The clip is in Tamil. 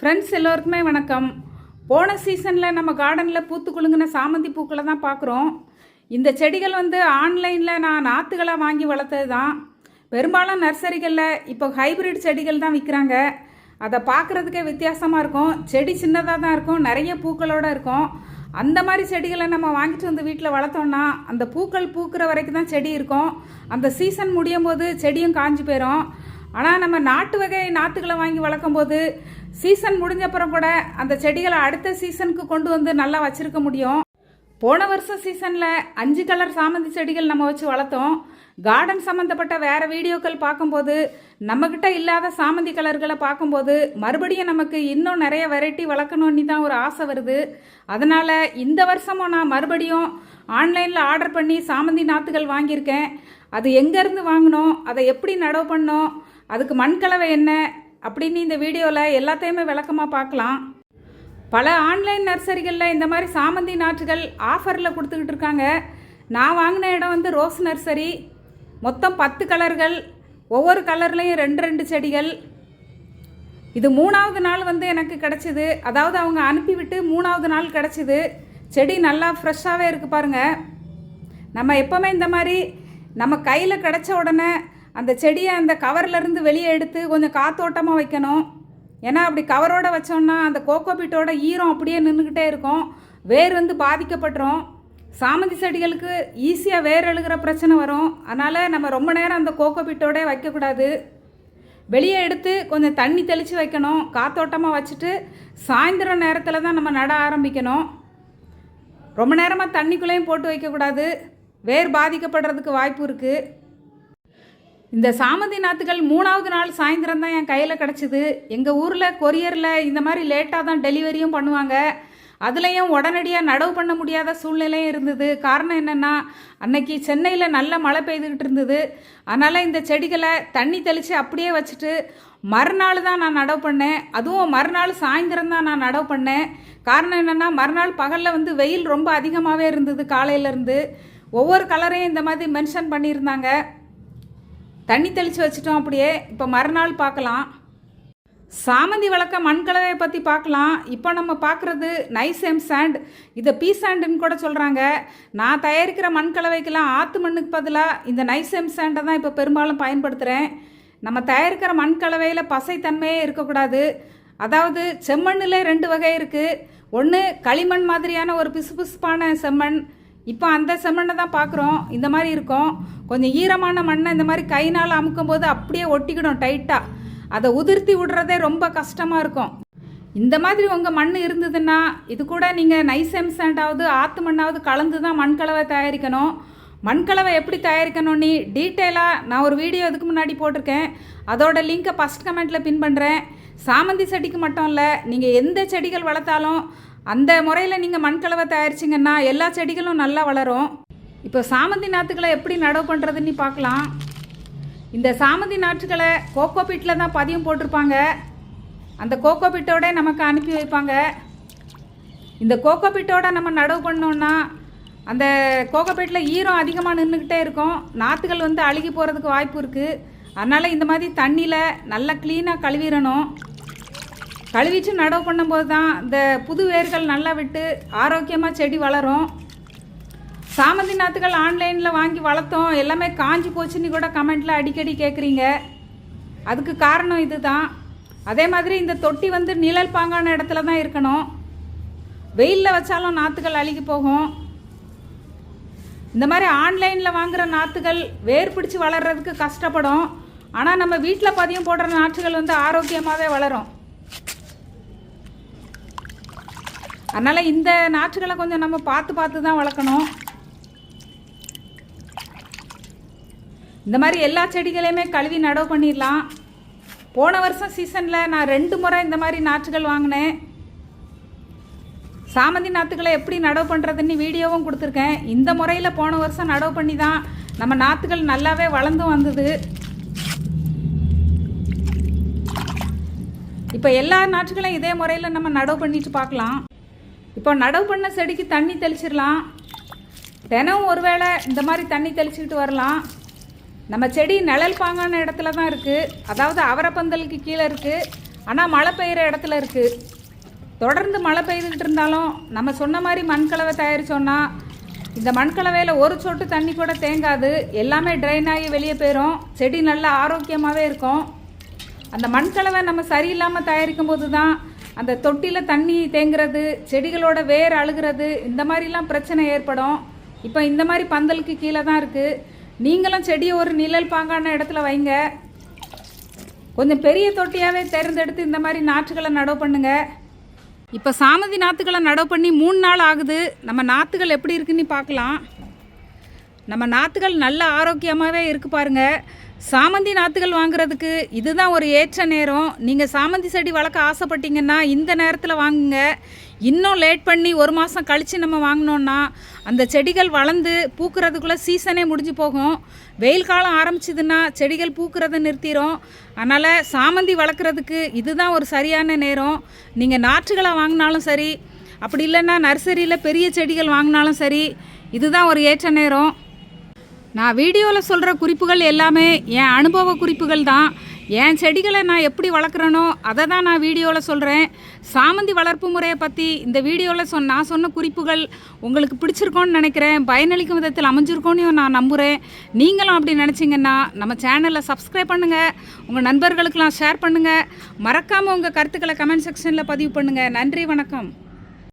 ஃப்ரெண்ட்ஸ் எல்லோருக்குமே வணக்கம். போன சீசனில் நம்ம கார்டனில் பூத்து குலுங்கின சாமந்தி பூக்களை தான் பார்க்குறோம். இந்த செடிகள் வந்து ஆன்லைனில் நான் நாற்றுகளாக வாங்கி வளர்த்தது தான். பெரும்பாலும் நர்சரிகளில் இப்போ ஹைபிரிட் செடிகள் தான் விற்கிறாங்க அதை பார்க்குறதுக்கே வித்தியாசமாக இருக்கும். செடி சின்னதாக தான் இருக்கும். நிறைய பூக்களோடு இருக்கும். அந்த மாதிரி செடிகளை நம்ம வாங்கிட்டு வந்து வீட்டில் வளர்த்தோம்னா அந்த பூக்கள் பூக்கிற வரைக்கும் தான் செடி இருக்கும். அந்த சீசன் முடியும் போது செடியும் காஞ்சி போயிடும் ஆனால் நம்ம நாட்டு வகை நாற்றுகளை வாங்கி வளர்க்கும் போது சீசன் முடிஞ்சப்புறம் கூட அந்த செடிகளை அடுத்த சீசனுக்கு கொண்டு வந்து நல்லா வச்சுருக்க முடியும். போன வருஷம் சீசனில் அஞ்சு கலர் சாமந்தி செடிகள் நம்ம வச்சு வளர்த்தோம். கார்டன் சம்மந்தப்பட்ட வேற வீடியோக்கள் பார்க்கும்போது நம்மக்கிட்ட இல்லாத சாமந்தி கலர்களை பார்க்கும்போது மறுபடியும் நமக்கு இன்னும் நிறைய வெரைட்டி வளர்க்கணும்னு தான் ஒரு ஆசை வருது. அதனால் இந்த வருஷமும் நான் மறுபடியும் ஆன்லைனில் ஆர்டர் பண்ணி சாமந்தி நாற்றுகள் வாங்கியிருக்கேன். அது எங்கேருந்து வாங்கினோம்? அதை எப்படி நடவு பண்ணோம்? அதுக்கு மண்கலவை என்ன? அப்படின்னு இந்த வீடியோவில் எல்லாத்தையுமே விளக்கமாக பார்க்கலாம். பல ஆன்லைன் நர்சரிகளில் இந்த மாதிரி சாமந்தி நாற்றுகள் ஆஃபரில் கொடுத்துக்கிட்டு இருக்காங்க. நான் வாங்கின இடம் வந்து ரோஸ் நர்சரி. மொத்தம் பத்து கலர்கள். ஒவ்வொரு கலர்லேயும் ரெண்டு ரெண்டு செடிகள். இது மூணாவது நாள் வந்து எனக்கு கிடச்சிது. அதாவது அவங்க அனுப்பிவிட்டு மூணாவது நாள் கிடச்சிது. செடி நல்லா ஃப்ரெஷ்ஷாகவே இருக்குது பாருங்கள் நம்ம எப்போவுமே இந்த மாதிரி நம்ம கையில் கிடச்ச உடனே அந்த செடியை அந்த கவர்லேருந்து வெளியே எடுத்து கொஞ்சம் காத்தோட்டமாக வைக்கணும். ஏன்னா அப்படி கவரோடு வச்சோம்னா அந்த கோகோபீட்டோட ஈரம் அப்படியே நின்றுக்கிட்டே இருக்கும். வேர் வந்து பாதிக்கப்பட்டுரும். சாமந்தி செடிகளுக்கு ஈஸியாக வேர் எழுகிற பிரச்சனை வரும். அதனால் நம்ம ரொம்ப நேரம் அந்த கோகோபீட்டோட வைக்கக்கூடாது. வெளியே எடுத்து கொஞ்சம் தண்ணி தெளித்து வைக்கணும். காத்தோட்டமாக வச்சுட்டு சாயந்தரம் நேரத்தில் தான் நம்ம நட ஆரம்பிக்கணும். ரொம்ப நேரமாக தண்ணிக்குள்ளேயும் போட்டு வைக்கக்கூடாது. வேர் பாதிக்கப்படுறதுக்கு வாய்ப்பு இருக்குது இந்த சாமந்தி நாற்றுகள் மூணாவது நாள் சாயந்தரம் தான் என் கையில் கிடச்சிது. எங்கள் ஊரில் கொரியரில் இந்த மாதிரி லேட்டாக தான் டெலிவரியும் பண்ணுவாங்க. அதுலேயும் உடனடியாக நடவு பண்ண முடியாத சூழ்நிலையும் இருந்தது. காரணம் என்னென்னா அன்னைக்கு சென்னையில் நல்ல மழை பெய்துக்கிட்டு இருந்தது. அதனால் இந்த செடிகளை தண்ணி தெளித்து அப்படியே வச்சுட்டு மறுநாள் தான் நான் நடவு பண்ணேன். அதுவும் மறுநாள் சாயந்தரம் தான் நான் நடவு பண்ணேன். காரணம் என்னென்னா மறுநாள் பகலில் வந்து வெயில் ரொம்ப அதிகமாகவே இருந்தது காலையிலேருந்து ஒவ்வொரு கலரையும் இந்த மாதிரி மென்ஷன் பண்ணியிருந்தாங்க. தண்ணி தெளித்து வச்சிட்டோம் அப்படியே இப்போ மறுநாள் பார்க்கலாம். சாமந்தி வளர்க்க மண்கலவையை பற்றி பார்க்கலாம். இப்போ நம்ம பார்க்குறது நைஸ் எம் சாண்ட் இதை பீ சாண்டுன்னு கூட சொல்கிறாங்க நான் தயாரிக்கிற மண்கலவைக்கெல்லாம் ஆற்று மண்ணுக்கு பதிலாக இந்த நைஸ் எம் சாண்டை தான் இப்போ பெரும்பாலும் பயன்படுத்துகிறேன் நம்ம தயாரிக்கிற மண்கலவையில் பசைத்தன்மையே இருக்கக்கூடாது. அதாவது செம்மண்ணில் ரெண்டு வகை இருக்குது ஒன்று களிமண் மாதிரியான ஒரு பிசுபிசுப்பான செம்மண் இப்போ அந்த செம்மண்ணை தான் பார்க்குறோம் இந்த மாதிரி இருக்கும். கொஞ்சம் ஈரமான மண்ணை இந்த மாதிரி கைனால் அமுக்கும் போது அப்படியே ஒட்டிக்கிடும் டைட்டாக அதை உதிர்த்தி விடுறதே ரொம்ப கஷ்டமாக இருக்கும். இந்த மாதிரி உங்கள் மண் இருந்ததுன்னா இது கூட நீங்கள் நைஸ் சாண்டாவது ஆற்று மண்ணாவது கலந்து தான் மண்கலவை தயாரிக்கணும். மண்கலவை எப்படி தயாரிக்கணும்னு டீட்டெயிலாக நான் ஒரு வீடியோ இதுக்கு முன்னாடி போட்டிருக்கேன். அதோட லிங்க்கை ஃபஸ்ட் கமெண்ட்டில் பின் பண்ணுறேன் சாமந்தி செடிக்கு மட்டும் இல்லை நீங்கள் எந்த செடிகள் வளர்த்தாலும் அந்த முறையில் நீங்கள் மண்கலவை தயாரிச்சிங்கன்னா எல்லா செடிகளும் நல்லா வளரும். இப்போ சாமந்தி நாற்றுகளை எப்படி நடவு பண்ணுறதுன்னு பார்க்கலாம். இந்த சாமந்தி நாற்றுகளை கோகோ பீட்டில் தான் பதியம் போட்டிருப்பாங்க. அந்த கோகோ பீட்டோட நமக்கு அனுப்பி வைப்பாங்க. இந்த கோகோ பீட்டோட நம்ம நடவு பண்ணோன்னா அந்த கோகோ பீட்டில் ஈரம் அதிகமாக நின்றுக்கிட்டே இருக்கும். நாற்றுகள் வந்து அழுகி போகிறதுக்கு வாய்ப்பு இருக்குது அதனால் இந்த மாதிரி தண்ணியில் நல்லா க்ளீனாக கழுவிடணும். கழுவிட்டு நடவு பண்ணும்போது தான் இந்த புது வேர்கள் நல்லா விட்டு ஆரோக்கியமாக செடி வளரும். சாமந்தி நாற்றுகள் ஆன்லைனில் வாங்கி வளர்த்தோம். எல்லாமே காஞ்சி போச்சுன்னு கூட கமெண்ட்டில் அடிக்கடி கேட்குறீங்க அதுக்கு காரணம் இது தான் அதே மாதிரி இந்த தொட்டி வந்து நிழல் பாங்கான இடத்துல தான் இருக்கணும். வெயிலில் வச்சாலும் நாற்றுகள் அழுகி போகும். இந்த மாதிரி ஆன்லைனில் வாங்குகிற நாற்றுகள் வேர் பிடிச்சி வளர்கிறதுக்கு கஷ்டப்படும். ஆனால் நம்ம வீட்டில் பதியம் போடுற நாற்றுகள் வந்து ஆரோக்கியமாகவே வளரும். அதனால் இந்த நாற்றுகளை கொஞ்சம் நம்ம பார்த்து பார்த்து தான் வளர்க்கணும். இந்த மாதிரி எல்லா செடிகளையுமே கழுவி நடவு பண்ணிடலாம். போன வருஷம் சீசனில் நான் ரெண்டு முறை இந்த மாதிரி நாற்றுகள் வாங்கினேன். சாமந்தி நாற்றுகளை எப்படி நடவு பண்ணுறதுன்னு வீடியோவும் கொடுத்துருக்கேன். இந்த முறையில் போன வருஷம் நடவு பண்ணி தான் நம்ம நாற்றுகள் நல்லாவே வளர்ந்தும் வந்தது. இப்போ எல்லா நாற்றுகளையும் இதே முறையில் நம்ம நடவு பண்ணிட்டு பார்க்கலாம். இப்போ நடவு பண்ண செடிக்கு தண்ணி தெளிச்சிடலாம். தினம் ஒருவேளை இந்த மாதிரி தண்ணி தெளிச்சுக்கிட்டு வரலாம். நம்ம செடி நிழல் பாங்கான இடத்துல தான் இருக்குது அதாவது அவரப்பந்தலுக்கு கீழே இருக்குது ஆனால் மழை பெய்கிற இடத்துல இருக்குது தொடர்ந்து மழை பெய்துக்கிட்டு இருந்தாலும் நம்ம சொன்ன மாதிரி மண்கலவை தயாரித்தோன்னா இந்த மண்கலவையில் ஒரு சொட்டு தண்ணி கூட தேங்காது. எல்லாமே ட்ரைன் ஆகி வெளியே போயிடும் செடி நல்லா ஆரோக்கியமாகவே இருக்கும். அந்த மண்கலவை நம்ம சரியில்லாமல் தயாரிக்கும் போது தான் அந்த தொட்டியில் தண்ணி தேங்குறது செடிகளோட வேர் அழுகிறது இந்த மாதிரிலாம் பிரச்சனை ஏற்படும். இப்போ இந்த மாதிரி பந்தலுக்கு கீழே தான் இருக்குது நீங்களும் செடியை ஒரு நிழல் பாங்கான இடத்துல வைங்க. கொஞ்சம் பெரிய தொட்டியாகவே தேர்ந்தெடுத்து இந்த மாதிரி நாற்றுகளை நடவு பண்ணுங்க. இப்போ சாமதி நாற்றுகளை நடவு பண்ணி மூணு நாள் ஆகுது. நம்ம நாற்றுகள் எப்படி இருக்குன்னு பார்க்கலாம். நம்ம நாற்றுகள் நல்ல ஆரோக்கியமாகவே இருக்கு பாருங்கள் சாமந்தி நாற்றுகள் வாங்குறதுக்கு இதுதான் ஒரு ஏற்ற நேரம். நீங்கள் சாமந்தி செடி வளர்க்க ஆசைப்பட்டீங்கன்னா இந்த நேரத்தில் வாங்குங்க. இன்னும் லேட் பண்ணி ஒரு மாதம் கழித்து நம்ம வாங்கினோன்னா அந்த செடிகள் வளர்ந்து பூக்கிறதுக்குள்ளே சீசனே முடிஞ்சு போகும். வெயில் காலம் ஆரம்பிச்சதுன்னா செடிகள் பூக்கிறத நிறுத்திடும் அதனால் சாமந்தி வளர்க்குறதுக்கு இதுதான் ஒரு சரியான நேரம். நீங்கள் நாற்றுகளை வாங்கினாலும் சரி அப்படி இல்லைன்னா நர்சரியில் பெரிய செடிகள் வாங்கினாலும் சரி இதுதான் ஒரு ஏற்ற நேரம். நான் வீடியோவில் சொல்கிற குறிப்புகள் எல்லாமே என் அனுபவ குறிப்புகள் தான். என் செடிகளை நான் எப்படி வளர்க்குறேனோ அதை தான் நான் வீடியோவில் சொல்கிறேன் சாமந்தி வளர்ப்பு முறையை பற்றி இந்த வீடியோவில் சொன்ன நான் சொன்ன குறிப்புகள் உங்களுக்கு பிடிச்சிருக்கோன்னு நினைக்கிறேன். பயனளிக்கும் விதத்தில் அமைஞ்சிருக்கோன்னு நான் நம்புகிறேன் நீங்களும் அப்படி நினச்சிங்கன்னா நம்ம சேனலை சப்ஸ்கிரைப் பண்ணுங்கள் உங்கள் நண்பர்களுக்கெல்லாம் ஷேர் பண்ணுங்கள் மறக்காமல் உங்கள் கருத்துக்களை கமெண்ட் செக்ஷனில் பதிவு பண்ணுங்கள் நன்றி வணக்கம்.